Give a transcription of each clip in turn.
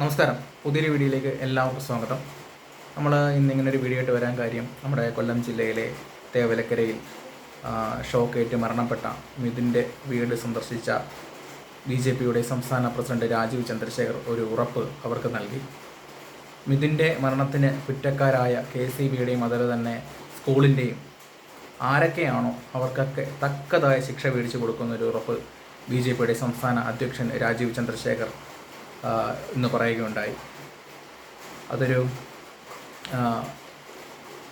നമസ്കാരം. പുതിയൊരു വീഡിയോയിലേക്ക് എല്ലാവർക്കും സ്വാഗതം. നമ്മൾ ഇന്ന് ഇങ്ങനെ ഒരു വീഡിയോ ആയിട്ട് വരാൻ കാര്യം നമ്മുടെ കൊല്ലം ജില്ലയിലെ തേവലക്കരയിൽ ഷോക്കേറ്റ് മരണപ്പെട്ട മിഥുന്റെ വീട് സന്ദർശിച്ച ബി ജെ പിയുടെ സംസ്ഥാന പ്രസിഡന്റ് രാജീവ് ചന്ദ്രശേഖർ ഒരു ഉറപ്പ് അവർക്ക് നൽകി. മിഥുന്റെ മരണത്തിന് കുറ്റക്കാരായ കെ സി ബിയുടെയും അതുപോലെ തന്നെ സ്കൂളിന്റെയും ആരൊക്കെയാണോ അവർക്കൊക്കെ തക്കതായ ശിക്ഷ കൊടുക്കുന്ന ഒരു ഉറപ്പ് ബി ജെ പിയുടെ സംസ്ഥാന അധ്യക്ഷൻ രാജീവ് ചന്ദ്രശേഖർ ഇന്ന് പറയുകയുണ്ടായി. അതൊരു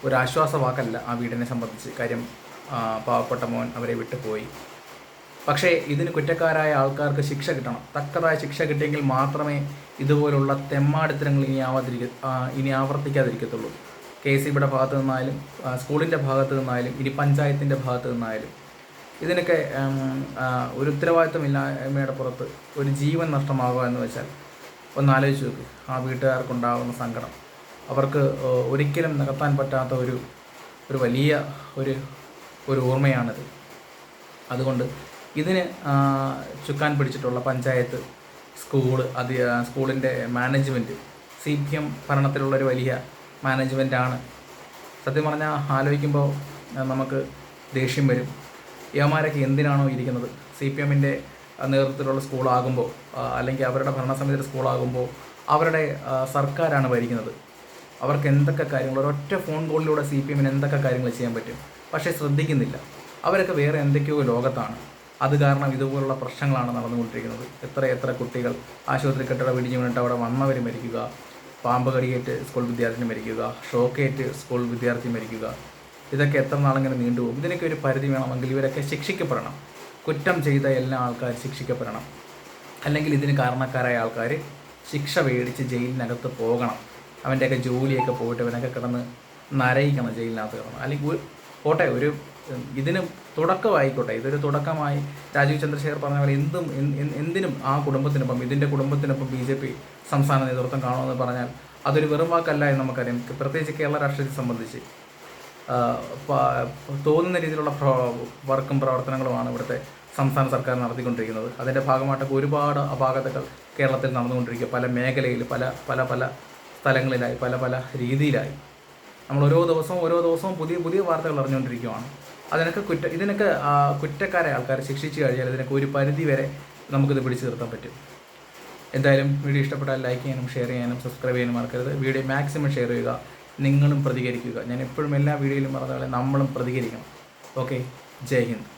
ഒരു ആശ്വാസ ആ വീടിനെ സംബന്ധിച്ച്. കാര്യം പാവപ്പെട്ട മോൻ അവരെ വിട്ടുപോയി. പക്ഷേ ഇതിന് കുറ്റക്കാരായ ആൾക്കാർക്ക് ശിക്ഷ കിട്ടണം. തക്കതായ ശിക്ഷ കിട്ടിയെങ്കിൽ മാത്രമേ ഇതുപോലുള്ള തെമ്മാടിത്തരങ്ങൾ ഇനി ആവാതിരിക്ക ഇനി ആവർത്തിക്കാതിരിക്കത്തുള്ളൂ. കെ സി ബിയുടെ ഭാഗത്തു നിന്നായാലും സ്കൂളിന്റെ ഭാഗത്തു നിന്നായാലും ഇനി പഞ്ചായത്തിന്റെ ഭാഗത്തു നിന്നായാലും. ഇതിനൊക്കെ ഒരു ഉത്തരവാദിത്തമില്ലായ്മയുടെ പുറത്ത് ഒരു ജീവൻ നഷ്ടമാകുക എന്ന് വെച്ചാൽ ഒന്ന് ആലോചിച്ച് നോക്ക്. ആ വീട്ടുകാർക്കുണ്ടാകുന്ന സങ്കടം. അവർക്ക് ഒരിക്കലും നികത്താൻ പറ്റാത്ത ഒരു ഒരു വലിയ ഒരു ഒരു ഓർമ്മയാണിത്. അതുകൊണ്ട് ഇതിന് ചുക്കാൻ പിടിച്ചിട്ടുള്ള പഞ്ചായത്ത് സ്കൂൾ അത് സ്കൂളിന്റെ മാനേജ്മെന്റ് സി പി എം ഭരണത്തിലുള്ളൊരു വലിയ മാനേജ്മെന്റാണ് സത്യം പറഞ്ഞാൽ ആലോചിക്കുമ്പോൾ നമുക്ക് ദേഷ്യം വരും. യവന്മാരൊക്കെ എന്തിനാണോ ഇരിക്കുന്നത്? സി പി എമ്മിന്റെ നേതൃത്വത്തിലുള്ള സ്കൂളാകുമ്പോൾ അല്ലെങ്കിൽ അവരുടെ ഭരണസമിതിയുടെ സ്കൂളാകുമ്പോൾ അവരുടെ സർക്കാരാണ് ഭരിക്കുന്നത്. അവർക്ക് എന്തൊക്കെ കാര്യങ്ങൾ ഒരൊറ്റ ഫോൺ കോളിലൂടെ സി പി എമ്മിന് എന്തൊക്കെ കാര്യങ്ങൾ ചെയ്യാൻ പറ്റും? പക്ഷേ ശ്രദ്ധിക്കുന്നില്ല. അവരൊക്കെ വേറെ എന്തൊക്കെയോ ലോകത്താണ്. അത് കാരണം ഇതുപോലുള്ള പ്രശ്നങ്ങളാണ് നടന്നുകൊണ്ടിരിക്കുന്നത്. എത്ര എത്ര കുട്ടികൾ ആശുപത്രി കെട്ടിട പിടിച്ചു വീണിട്ട് അവിടെ വന്നവർ മരിക്കുക പാമ്പ് കടിയേറ്റ് സ്കൂൾ വിദ്യാർത്ഥി മരിക്കുക ഷോക്കേറ്റ് സ്കൂൾ വിദ്യാർത്ഥി മരിക്കുക ഇതൊക്കെ എത്ര നാളിങ്ങനെ നീണ്ടുപോകും. ഇതിനൊക്കെ ഒരു പരിധി വേണമെങ്കിൽ ഇവരൊക്കെ ശിക്ഷിക്കപ്പെടണം. കുറ്റം ചെയ്ത എല്ലാ ആൾക്കാരും ശിക്ഷിക്കപ്പെടണം. അല്ലെങ്കിൽ ഇതിന് കാരണക്കാരായ ആൾക്കാർ ശിക്ഷ മേടിച്ച് ജയിലിനകത്ത് പോകണം. അവന്റെയൊക്കെ ജോലിയൊക്കെ പോയിട്ട് അവനൊക്കെ കിടന്ന് നരയിക്കണം ജയിലിനകത്ത് കിടന്ന്. അല്ലെങ്കിൽ പോട്ടെ ഒരു ഇതിന് തുടക്കമായിക്കോട്ടെ. ഇതൊരു തുടക്കമായി രാജീവ് ചന്ദ്രശേഖർ പറഞ്ഞ പോലെ എന്തും എന്ത്- എന്ത്- എന്തിനും ആ കുടുംബത്തിനൊപ്പം ഇതിന്റെ കുടുംബത്തിനൊപ്പം ബി ജെ പി സംസ്ഥാന നേതൃത്വം കാണുമെന്ന് പറഞ്ഞാൽ അതൊരു വെറും വാക്കല്ല എന്ന് നമുക്കറിയാം. പ്രത്യേകിച്ച് കേരള രാഷ്ട്രീയത്തെ സംബന്ധിച്ച്. തോന്നുന്ന രീതിയിലുള്ള വർക്കും പ്രവർത്തനങ്ങളുമാണ് ഇവിടുത്തെ സംസ്ഥാന സർക്കാർ നടത്തിക്കൊണ്ടിരിക്കുന്നത്. അതിന്റെ ഭാഗമായിട്ടൊക്കെ ഒരുപാട് അപാകതകൾ കേരളത്തിൽ നടന്നുകൊണ്ടിരിക്കുക. പല മേഖലയിൽ പല പല പല സ്ഥലങ്ങളിലായി പല പല രീതിയിലായി. നമ്മൾ ഓരോ ദിവസവും ഓരോ ദിവസവും പുതിയ പുതിയ വാർത്തകൾ അറിഞ്ഞുകൊണ്ടിരിക്കുകയാണ് അതിനൊക്കെ കുറ്റ ഇതിനൊക്കെ കുറ്റക്കാരെ ആൾക്കാരെ ശിക്ഷിച്ചു കഴിഞ്ഞാൽ ഇതിനൊക്കെ ഒരു പരിധി വരെ നമുക്കിത് പിടിച്ചു നിർത്താൻ പറ്റും. എന്തായാലും വീഡിയോ ഇഷ്ടപ്പെട്ടാൽ ലൈക്ക് ചെയ്യാനും ഷെയർ ചെയ്യാനും സബ്സ്ക്രൈബ് ചെയ്യാനും മറക്കരുത്. വീഡിയോ മാക്സിമം ഷെയർ ചെയ്യുക. നിങ്ങളും പ്രതികരിക്കുക. ഞാൻ എപ്പോഴും എല്ലാ വീഡിയോയിലും പറഞ്ഞ പോലെ നമ്മളും പ്രതികരിക്കണം. ഓക്കെ? ജയ് ഹിന്ദ്.